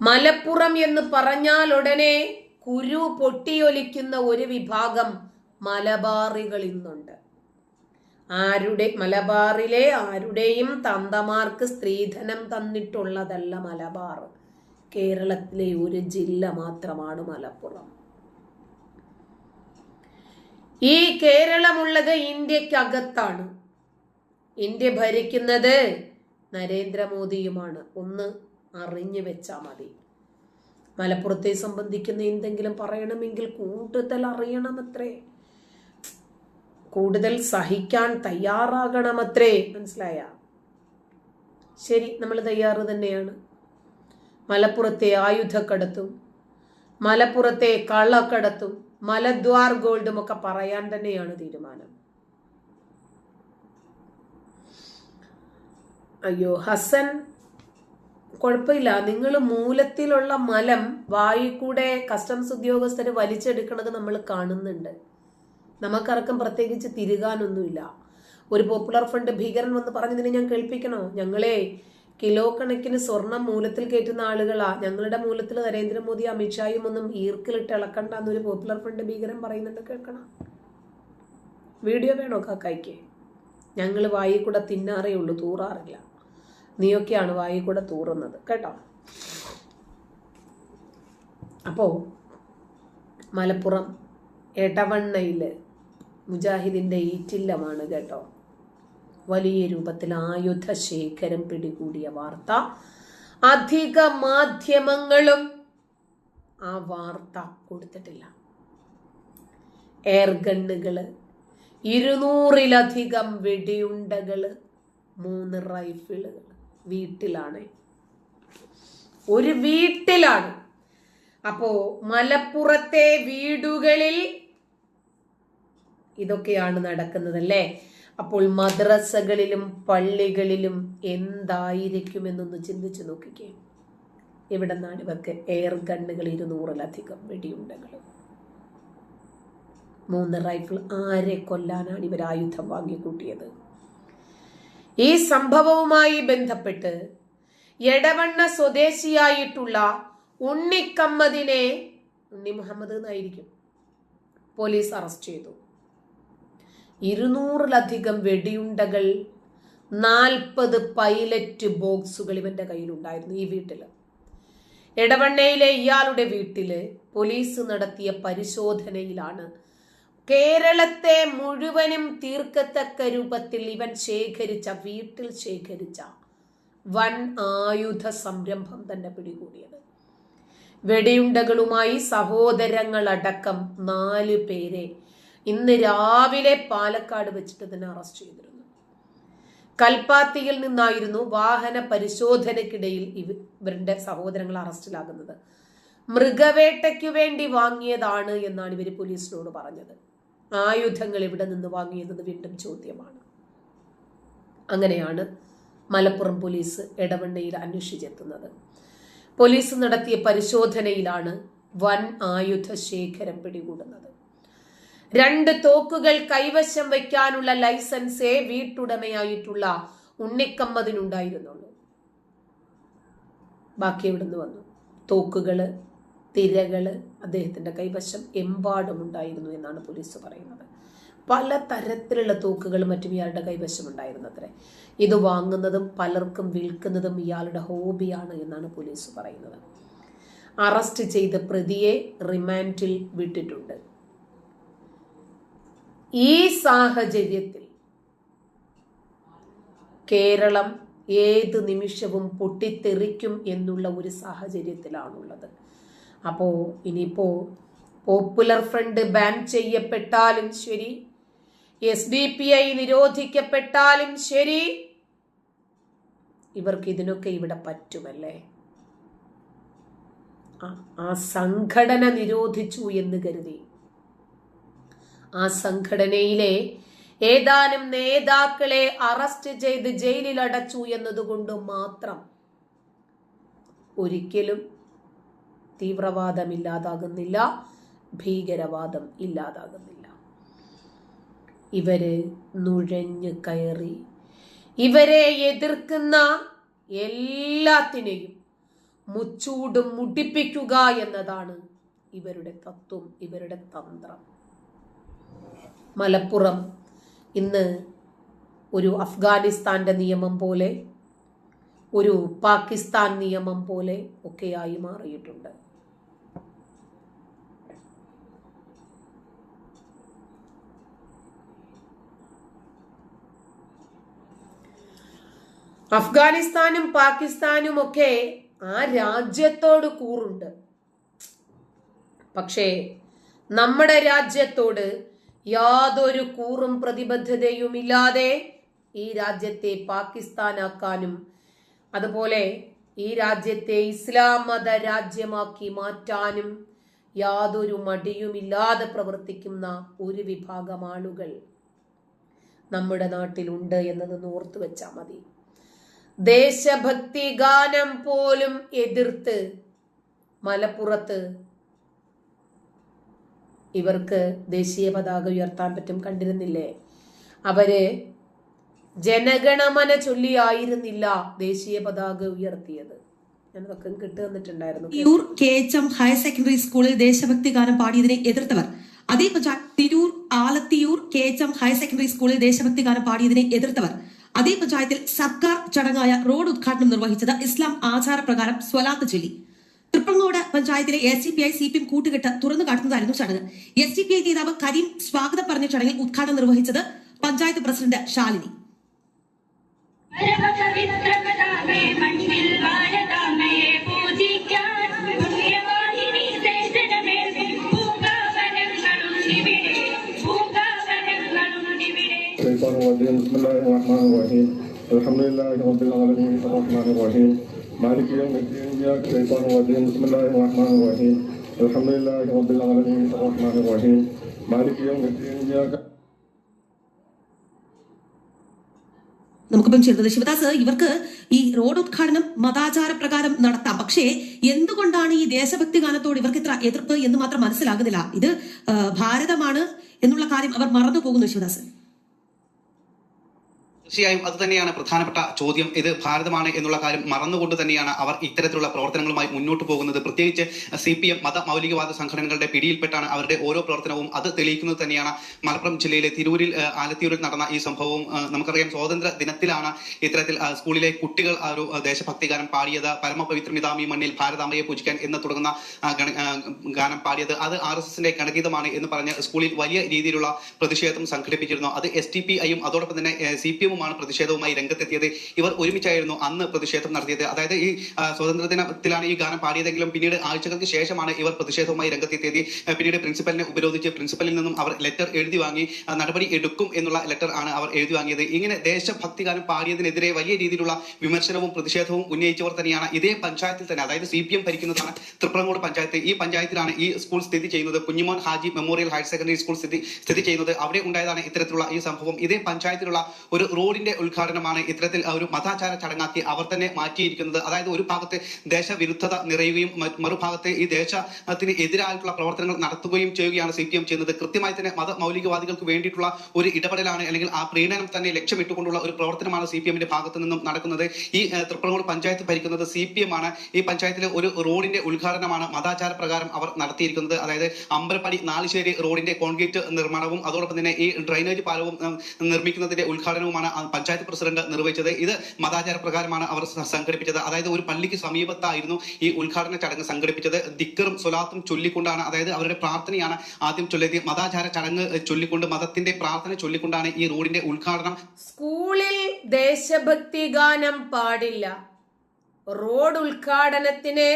മലപ്പുറം എന്ന് പറഞ്ഞാൽ ഉടനെ കുരു പൊട്ടിയൊലിക്കുന്ന ഒരു വിഭാഗം മലബാറികൾ ഇന്നുണ്ട്. ആരുടെ മലബാറിലെ ആരുടെയും തന്തമാർക്ക് സ്ത്രീധനം തന്നിട്ടുള്ളതല്ല മലബാർ. കേരളത്തിലെ ഒരു ജില്ല മാത്രമാണ് മലപ്പുറം. ഈ കേരളമുള്ളത് ഇന്ത്യക്കകത്താണ്. ഇന്ത്യ ഭരിക്കുന്നത് നരേന്ദ്രമോദിയുമാണ്. ഒന്ന് അറിഞ്ഞു വെച്ചാൽ മതി. മലപ്പുറത്തെ സംബന്ധിക്കുന്ന എന്തെങ്കിലും പറയണമെങ്കിൽ കൂടുതൽ അറിയണമത്രേ. കൂടുതൽ സഹിക്കാൻ തയ്യാറാകണമത്രേ. മനസ്സിലായ? ശരി നമ്മൾ തയ്യാറ് തന്നെയാണ്. മലപ്പുറത്തെ ആയുധക്കടത്തും മലപ്പുറത്തെ കള്ളക്കടത്തും മലദ്വാർ ഗോൾഡും ഒക്കെ പറയാൻ തന്നെയാണ് തീരുമാനം. അയ്യോ ഹസൻ കുഴപ്പമില്ല. നിങ്ങൾ മൂലത്തിലുള്ള മലം വായി കൂടെ കസ്റ്റംസ് ഉദ്യോഗസ്ഥർ വലിച്ചെടുക്കണത് നമ്മൾ കാണുന്നുണ്ട്. നമുക്കറക്കം പ്രത്യേകിച്ച് തിരുകാനൊന്നുമില്ല. ഒരു പോപ്പുലർ ഫണ്ട് ഭീകരൻ വന്ന് പറഞ്ഞതിന് ഞാൻ കേൾപ്പിക്കണോ? ഞങ്ങളെ കിലോ കണക്കിന് സ്വർണം മൂലത്തിൽ കയറ്റുന്ന ആളുകളാ. ഞങ്ങളുടെ മൂലത്തിൽ നരേന്ദ്രമോദി അമിത്ഷായും ഒന്നും ഈർക്കിലിട്ട് ഇളക്കണ്ട എന്നൊരു പോപ്പുലർ ഫണ്ട് ഭീകരൻ പറയുന്നുണ്ട്. കേൾക്കണം. വീഡിയോ വേണോ കാക്കായ്ക്ക്? ഞങ്ങൾ വായി കൂടെ തിന്നാറേ ഉള്ളൂ തൂറാറില്ല. നീയൊക്കെയാണ് വായി കൂടെ തൂറുന്നത്. കേട്ടോ? അപ്പോൾ മലപ്പുറം എടവണ്ണയിൽ മുജാഹിദിന്റെ ഈറ്റില്ലമാണ് കേട്ടോ. വലിയ രൂപത്തിൽ ആയുധ ശേഖരം പിടികൂടിയ വാർത്ത. അധിക മാധ്യമങ്ങളും ആ വാർത്ത കൊടുത്തിട്ടില്ല. എയർ ഗണ്ണുകൾ ഇരുന്നൂറിലധികം വെടിയുണ്ടകൾ മൂന്ന് റൈഫിളുകൾ വീട്ടിലാണ്. ഒരു വീട്ടിലാണ്. അപ്പോ മലപ്പുറത്തെ വീടുകളിൽ ഇതൊക്കെയാണ് നടക്കുന്നത് അല്ലേ അപ്പോൾ മദ്രസകളിലും പള്ളികളിലും എന്തായിരിക്കുമെന്നൊന്ന് ചിന്തിച്ചു നോക്കിക്കേ. ഇവിടെ നിന്നാണ് ഇവർക്ക് എയർ ഗണ്ണുകൾ ഇരുന്നൂറിലധികം വെടിയുണ്ടകൾ മൂന്ന് റൈഫിൾ ആരെ കൊല്ലാനാണ് ഇവർ ആയുധം വാങ്ങിക്കൂട്ടിയത്? ഈ സംഭവവുമായി ബന്ധപ്പെട്ട് എടവണ്ണ സ്വദേശിയായിട്ടുള്ള ഉണ്ണിക്കമ്മദിനെ ഉണ്ണി മുഹമ്മദ് എന്നായിരിക്കും പോലീസ് അറസ്റ്റ് ചെയ്തു. ഇരുന്നൂറിലധികം വെടിയുണ്ടകൾ നാൽപ്പത് പൈലറ്റ് ബോക്സുകൾ ഇവന്റെ കയ്യിലുണ്ടായിരുന്നു ഈ വീട്ടിൽ എടവണ്ണയിലെ ഇയാളുടെ വീട്ടിൽ പോലീസ് നടത്തിയ പരിശോധനയിലാണ് കേരളത്തെ മുഴുവനും തീർക്കത്തക്ക രൂപത്തിൽ ഇവൻ ശേഖരിച്ച വീട്ടിൽ ശേഖരിച്ച വൻ ആയുധ സംരംഭം തന്നെ പിടികൂടിയത്. വെടിയുണ്ടകളുമായി സഹോദരങ്ങളടക്കം നാല് പേരെ ഇന്ന് രാവിലെ പാലക്കാട് വെച്ചിട്ട് തന്നെ അറസ്റ്റ് ചെയ്തിരുന്നു. കൽപ്പാത്തിയിൽ നിന്നായിരുന്നു വാഹന പരിശോധനയ്ക്കിടയിൽ ഇവരുടെ സഹോദരങ്ങൾ അറസ്റ്റിലാകുന്നത്. മൃഗവേട്ടയ്ക്കു വേണ്ടി വാങ്ങിയതാണ് എന്നാണ് ഇവർ പോലീസിനോട് പറഞ്ഞത്. ആയുധങ്ങൾ എവിടെ നിന്ന് വാങ്ങിയതെന്ന് വീണ്ടും ചോദ്യമാണ്. അങ്ങനെയാണ് മലപ്പുറം പോലീസ് എടവണ്ണയിൽ അന്വേഷിച്ചെത്തുന്നത്. പോലീസ് നടത്തിയ പരിശോധനയിലാണ് വൻ ആയുധ ശേഖരം പിടികൂടുന്നത്. രണ്ട് തോക്കുകൾ കൈവശം വയ്ക്കാനുള്ള ലൈസൻസേ വീട്ടുടമയായിട്ടുള്ള ഉണ്ണിക്കമ്മതിനുണ്ടായിരുന്നുള്ളൂ ബാക്കി എവിടുന്ന് വന്നു? തോക്കുകൾ തിരകൾ അദ്ദേഹത്തിന്റെ കൈവശം എമ്പാടും ഉണ്ടായിരുന്നു എന്നാണ് പോലീസ് പറയുന്നത്. പല തരത്തിലുള്ള തോക്കുകളും മറ്റും ഇയാളുടെ കൈവശം ഉണ്ടായിരുന്നത്രേ. ഇത് വാങ്ങുന്നതും പലർക്കും വിൽക്കുന്നതും ഇയാളുടെ ഹോബിയാണ് എന്നാണ് പോലീസ് പറയുന്നത്. അറസ്റ്റ് ചെയ്ത് പ്രതിയെ റിമാൻഡിൽ വിട്ടിട്ടുണ്ട്. ഈ സാഹചര്യത്തിൽ കേരളം ഏത് നിമിഷവും പൊട്ടിത്തെറിക്കും എന്നുള്ള ഒരു സാഹചര്യത്തിലാണുള്ളത്. അപ്പോൾ ഇനിയിപ്പോൾ പോപ്പുലർ ഫ്രണ്ട് ബാൻ ചെയ്യപ്പെട്ടാലും ശരി എസ് ഡി പി ഐ നിരോധിക്കപ്പെട്ടാലും ശരി ഇവർക്ക് ഇതിനൊക്കെ ഇവിടെ പറ്റുമല്ലേ? ആ സംഘടന നിരോധിച്ചു എന്ന് കരുതി. ആ സംഘടനയിലെ ഏതാനും നേതാക്കളെ അറസ്റ്റ് ചെയ്ത് ജയിലിൽ അടച്ചു എന്നതുകൊണ്ട് മാത്രം ഒരിക്കലും തീവ്രവാദം ഇല്ലാതാകുന്നില്ല ഭീകരവാദം ഇല്ലാതാകുന്നില്ല. ഇവർ നുഴഞ്ഞു കയറി. ഇവരെ എതിർക്കുന്ന എല്ലാത്തിനെയും മുച്ചൂടും മുടിപ്പിക്കുക എന്നതാണ് ഇവരുടെ തത്വം ഇവരുടെ തന്ത്രം. മലപ്പുറം ഇന്ന് ഒരു അഫ്ഗാനിസ്ഥാന്റെ നിയമം പോലെ ഒരു പാകിസ്ഥാൻ നിയമം പോലെ ഒക്കെയായി മാറിയിട്ടുണ്ട്. അഫ്ഗാനിസ്ഥാനും പാകിസ്ഥാനും ഒക്കെ ആ രാജ്യത്തോട് കൂറുണ്ട്. പക്ഷേ നമ്മുടെ രാജ്യത്തോട് യാതൊരു കൂറും പ്രതിബദ്ധതയും ഇല്ലാതെ ഈ രാജ്യത്തെ പാകിസ്ഥാനാക്കാനും അതുപോലെ ഈ രാജ്യത്തെ ഇസ്ലാം മത രാജ്യമാക്കി മാറ്റാനും യാതൊരു മടിയുമില്ലാതെ പ്രവർത്തിക്കുന്ന ഒരു വിഭാഗം ആളുകൾ നമ്മുടെ നാട്ടിലുണ്ട് എന്നതൊന്ന് ഓർത്തു വെച്ചാൽ മതി. ദേശഭക്തി ഗാനം പോലും എതിർത്ത് മലപ്പുറത്ത് ഇവർക്ക് ദേശീയ പതാക ഉയർത്താൻ പറ്റും കണ്ടിരുന്നില്ലേ? അവർ ജനഗണമന ചൊല്ലിയായിരുന്നില്ല ദേശീയ പതാക ഉയർത്തിയത്. ഞാനതൊക്കെ കിട്ടു തന്നിട്ടുണ്ടായിരുന്നു Tirur K H M higher secondary സ്കൂളിൽ ദേശഭക്തി ഗാനം പാടിയതിനെ എതിർത്തവർ. അതേ panchayat Tirur Alathiyur K H M higher secondary സ്കൂളിൽ ദേശഭക്തി ഗാനം പാടിയതിനെ എതിർത്തവർ. അതേ പഞ്ചായത്തിൽ സർക്കാർ ചടങ്ങായ റോഡ് ഉദ്ഘാടനം നിർവഹിച്ചത് ഇസ്ലാം ആചാരപ്രകാരം സ്വലാത്ത് ചൊല്ലി. തൃപ്പങ്ങോട് പഞ്ചായത്തിലെ S D P I C P M കൂട്ടുകെട്ട് തുറന്നു കാട്ടുന്നതായിരുന്നു ചടങ്ങ്. എസ് ഡി പി ഐ നേതാവ് കരീം സ്വാഗതം പറഞ്ഞ ചടങ്ങിൽ ഉദ്ഘാടനം നിർവഹിച്ചത് പഞ്ചായത്ത് പ്രസിഡന്റ് ശാലിനി. മണ്ണിൽ الشيطان الرجيم بسم الله الرحمن الرحيم الحمد لله رب العالمين الرحمن الرحيم مالك يوم الدين إياك الشيطان الرجيم بسم الله الرحمن الرحيم الحمد لله رب العالمين الرحمن الرحيم مالك يوم الدين إياك നമുക്കിപ്പം ചേർന്നത് ശിവദാസ് ഇവർക്ക് ഈ റോഡ് ഉദ്ഘാടനം മതാചാര പ്രകാരം നടത്താം പക്ഷേ എന്തുകൊണ്ടാണ് ഈ ദേശഭക്തി ഗാനത്തോട് ഇവർക്ക് ഇത്ര എതിർപ്പ് എന്ന് മാത്രം മനസ്സിലാകുന്നില്ല ഇത് ആ, ഭാരതമാണ് എന്നുള്ള കാര്യം അവർ മറന്നു പോകുന്നു ശിവദാസ് തീർച്ചയായും അത് തന്നെയാണ് പ്രധാനപ്പെട്ട ചോദ്യം. ഇത് ഭാരതമാണ് എന്നുള്ള കാര്യം മറന്നുകൊണ്ട് തന്നെയാണ് അവർ ഇത്തരത്തിലുള്ള പ്രവർത്തനങ്ങളുമായി മുന്നോട്ട് പോകുന്നത്. പ്രത്യേകിച്ച് സി പി എം മത മൗലികവാദ സംഘടനകളുടെ പിടിയിൽപ്പെട്ടാണ് അവരുടെ ഓരോ പ്രവർത്തനവും അത് തെളിയിക്കുന്നത് തന്നെയാണ്. മലപ്പുറം ജില്ലയിലെ തിരൂരിൽ ആലത്തിയൂരിൽ നടന്ന ഈ സംഭവവും നമുക്കറിയാം സ്വാതന്ത്ര്യ ദിനത്തിലാണ് ഇത്തരത്തിൽ സ്കൂളിലെ കുട്ടികൾ ഒരു ദേശഭക്തി ഗാനം പാടിയത്. പരമപവിത്രമിതാമി മണ്ണിൽ ഭാരതാമയെ പൂജിക്കാൻ എന്ന് തുടങ്ങുന്ന ഗാനം പാടിയത്. അത് ആർ എസ് എസിന്റെ ഗണഗീതമാണ് എന്ന് പറഞ്ഞ് സ്കൂളിൽ വലിയ രീതിയിലുള്ള പ്രതിഷേധം സംഘടിപ്പിച്ചിരുന്നു. അത് എസ് ടി പി ഐയും അതോടൊപ്പം തന്നെ സി പി എമ്മുമാണ് പ്രതിഷേധവുമായി രംഗത്തെത്തിയത്. ഇവർ ഒരുമിച്ചായിരുന്നു അന്ന് പ്രതിഷേധം നടത്തിയത്. അതായത് ഈ സ്വതന്ത്ര ദിനത്തിലാണ് ഈ ഗാനം പാടിയതെങ്കിലും പിന്നീട് ആഴ്ചകൾക്ക് ശേഷമാണ് ഇവർ പ്രതിഷേധവുമായി രംഗത്തെത്തിയത്. പിന്നീട് പ്രിൻസിപ്പലിനെ ഉപരോധിച്ച് പ്രിൻസിപ്പലിൽ നിന്നും അവർ ലെറ്റർ എഴുതി വാങ്ങി നടപടി എടുക്കും എന്നുള്ള ലെറ്റർ ആണ് അവർ എഴുതി വാങ്ങിയത്. ഇങ്ങനെ ദേശഭക്തി ഗാനം പാടിയതിനെതിരെ വലിയ രീതിയിലുള്ള വിമർശനവും പ്രതിഷേധവും ഉന്നയിച്ചവർ തന്നെയാണ്. ഇതേ പഞ്ചായത്തിൽ തന്നെ അതായത് സി പി എം ഭരിക്കുന്നതാണ് തൃപ്രങ്ങോട് പഞ്ചായത്ത്. ഈ പഞ്ചായത്തിലാണ് ഈ സ്കൂൾ സ്ഥിതി ചെയ്യുന്നത്. Kunhimon Haji memorial higher secondary school സ്ഥിതി സ്ഥിതി ചെയ്യുന്നത്. അവിടെ ഉണ്ടായതാണ് ഇത്തരത്തിലുള്ള ഈ സംഭവം. ഇതേ പഞ്ചായത്തിലുള്ള ഒരു റോഡിന്റെ ഉദ്ഘാടനമാണ് ഇത്തരത്തിൽ ഒരു മതാചാര ചടങ്ങാക്കി അവർ തന്നെ മാറ്റിയിരിക്കുന്നത്. അതായത് ഒരു ഭാഗത്തെ ദേശവിരുദ്ധത നിറയുകയും മറുഭാഗത്തെ ഈ ദേശത്തിന് എതിരായിട്ടുള്ള പ്രവർത്തനങ്ങൾ നടത്തുകയും ചെയ്യുകയാണ് സി പി എം ചെയ്യുന്നത്. കൃത്യമായി തന്നെ മത മൗലികവാദികൾക്ക് വേണ്ടിയിട്ടുള്ള ഒരു ഇടപെടലാണ് അല്ലെങ്കിൽ ആ പ്രീണനം തന്നെ ലക്ഷ്യമിട്ടുകൊണ്ടുള്ള ഒരു പ്രവർത്തനമാണ് സി പി എമ്മിന്റെ ഭാഗത്ത് നിന്നും നടക്കുന്നത്. ഈ തൃപ്രങ്ങോട് പഞ്ചായത്ത് ഭരിക്കുന്നത് സി പി എം ആണ്. ഈ പഞ്ചായത്തിലെ ഒരു റോഡിന്റെ ഉദ്ഘാടനമാണ് മതാചാര പ്രകാരം അവർ നടത്തിയിരിക്കുന്നത്. അതായത് അമ്പലപ്പടി നാലുശ്ശേരി റോഡിന്റെ കോൺക്രീറ്റ് നിർമ്മാണവും അതോടൊപ്പം തന്നെ ഈ ഡ്രൈനേജ് പാലവും നിർമ്മിക്കുന്നതിന്റെ ഉദ്ഘാടനവുമാണ് പഞ്ചായത്ത് പ്രസിഡന്റ് നിർവഹിച്ചത്. ഇത് മതാചാര പ്രകാരമാണ് അവർ സംഘടിപ്പിച്ചത്. അതായത് ഒരു പള്ളിക്ക് സമീപത്തായിരുന്നു ഈ ഉദ്ഘാടന ചടങ്ങ് സംഘടിപ്പിച്ചത്. ദിക്കറും സ്വലാത്തും ചൊല്ലിക്കൊണ്ടാണ് അതായത് അവരുടെ പ്രാർത്ഥനയാണ് ആദ്യം ചൊല്ലിയത്. മതാചാര ചടങ്ങ് ചൊല്ലിക്കൊണ്ട് മതത്തിന്റെ പ്രാർത്ഥന ചൊല്ലിക്കൊണ്ടാണ് ഈ റോഡിന്റെ ഉദ്ഘാടനം. സ്കൂളിൽ ദേശഭക്തി ഗാനം പാടില്ല. റോഡ് ഉദ്ഘാടനത്തിന്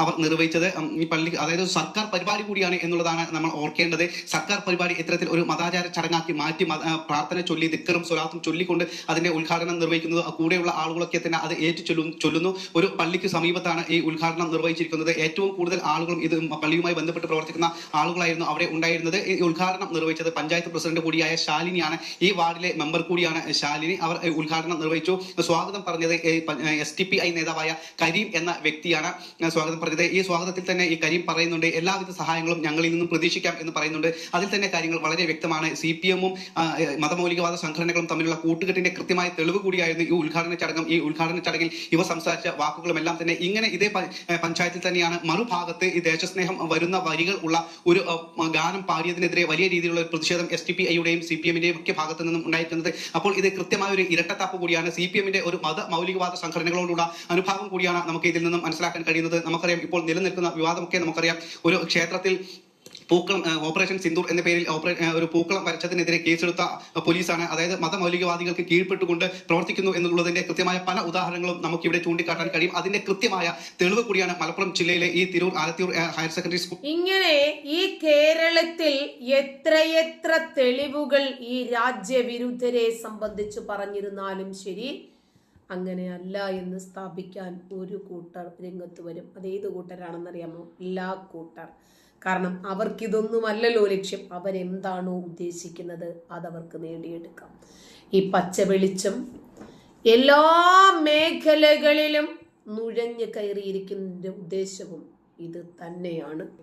അവർ നിർവഹിച്ചത് ഈ പള്ളി അതായത് സർക്കാർ പരിപാടി കൂടിയാണ് എന്നുള്ളതാണ് നമ്മൾ ഓർക്കേണ്ടത്. സർക്കാർ പരിപാടി ഇത്തരത്തിൽ ഒരു മതാചാര ചടങ്ങാക്കി മാറ്റി പ്രാർത്ഥന ചൊല്ലി ദിക്കറും സ്വലാത്തും ചൊല്ലിക്കൊണ്ട് അതിന്റെ ഉദ്ഘാടനം നിർവഹിക്കുന്നത് കൂടെയുള്ള ആളുകളൊക്കെ തന്നെ അത് ഏറ്റു ചൊല്ലുന്നു. ഒരു പള്ളിക്ക് സമീപത്താണ് ഈ ഉദ്ഘാടനം നിർവഹിച്ചിരിക്കുന്നത്. ഏറ്റവും കൂടുതൽ ആളുകളും ഇത് പള്ളിയുമായി ബന്ധപ്പെട്ട് പ്രവർത്തിക്കുന്ന ആളുകളായിരുന്നു അവിടെ ഉണ്ടായിരുന്നത്. ഈ ഉദ്ഘാടനം നിർവഹിച്ചത് പഞ്ചായത്ത് പ്രസിഡന്റ് കൂടിയായ ശാലിനിയാണ്. ഈ വാർഡിലെ മെമ്പർ കൂടിയാണ് ശാലിനി. അവർ ഉദ്ഘാടനം നിർവഹിച്ചു. സ്വാഗതം പറഞ്ഞത് എസ് ടി പി ഐ നേതാവായ കരീം എന്ന വ്യക്തിയാണ്. സ്വാഗതം പറഞ്ഞത്. ഈ സ്വാഗതത്തിൽ തന്നെ ഈ കരീം പറയുന്നുണ്ട്. എല്ലാവിധ സഹായങ്ങളും ഞങ്ങളിൽ നിന്നും പ്രതീക്ഷിക്കാം എന്ന് പറയുന്നുണ്ട്. അതിൽ തന്നെ കാര്യങ്ങൾ വളരെ വ്യക്തമാണ്. സി പി എമ്മും മതമൗലികവാദ സംഘടനകളും തമ്മിലുള്ള കൂട്ടുകെട്ടിന്റെ കൃത്യമായ തെളിവ് കൂടിയായിരുന്നു ഈ ഉദ്ഘാടന ചടങ്ങും. ഈ ഉദ്ഘാടന ചടങ്ങിൽ ഇവ സംസാരിച്ച വാക്കുകളും എല്ലാം തന്നെ ഇങ്ങനെ ഇതേ പഞ്ചായത്തിൽ തന്നെയാണ്. മറുഭാഗത്ത് ഈ ദേശസ്നേഹം വരുന്ന വരികൾ ഉള്ള ഒരു ഗാനം പാടിയതിനെതിരെ വലിയ രീതിയിലുള്ള പ്രതിഷേധം എസ് ടി പി ഐയുടെയും സി പി എമ്മിന്റെയും ഒക്കെ ഭാഗത്ത് നിന്നും ഉണ്ടായിരിക്കുന്നത് അപ്പോൾ ഇത് കൃത്യമായ ഒരു ഇരട്ടത്താപ്പ് കൂടിയാണ്. സി പി എമ്മിന്റെ ഒരു മത മൗലികവാദ സംഘടനകളോടുള്ള അനുഭാവം കൂടിയാണ് നമുക്ക് ഇതിൽ നിന്നും മനസ്സിലാക്കാൻ കഴിയുന്നത്. നമുക്കറിയാം ഇപ്പോൾ നിലനിൽക്കുന്ന വിവാദമൊക്കെ നമുക്കറിയാം. ഒരു ക്ഷേത്രത്തിൽ പൂക്കളം ഓപ്പറേഷൻ സിന്ദൂർ എന്ന പേരിൽ ഒരു പൂക്കളം വരച്ചതിനെതിരെ കേസെടുത്ത പോലീസാണ്. അതായത് മതമൗലികവാദികൾക്ക് കീഴ്പ്പെട്ടുകൊണ്ട് പ്രവർത്തിക്കുന്നു എന്നുള്ളതിന്റെ കൃത്യമായ പല ഉദാഹരണങ്ങളും നമുക്ക് ഇവിടെ ചൂണ്ടിക്കാട്ടാൻ കഴിയും. അതിന്റെ കൃത്യമായ തെളിവ് കൂടിയാണ് മലപ്പുറം ജില്ലയിലെ ഈ Tirur Alathiyur higher secondary school ഇങ്ങനെ ഈ കേരളത്തിൽ എത്രയെത്ര തെളിവുകൾ ഈ രാജ്യവിരുദ്ധരെ സംബന്ധിച്ച് പറഞ്ഞിരുന്നാലും ശരി അങ്ങനെയല്ല എന്ന് സ്ഥാപിക്കാൻ ഒരു കൂട്ടർ രംഗത്ത് വരും. അതേത് കൂട്ടരാണെന്നറിയാമോ? എല്ലാ കൂട്ടർ. കാരണം അവർക്കിതൊന്നുമല്ലല്ലോ ലക്ഷ്യം. അവരെന്താണോ ഉദ്ദേശിക്കുന്നത് അതവർക്ക് നേടിയെടുക്കാം. ഈ പച്ച വെളിച്ചം എല്ലാ മേഖലകളിലും നുഴഞ്ഞു കയറിയിരിക്കുന്നതിന്റെ ഉദ്ദേശവും ഇത് തന്നെയാണ്.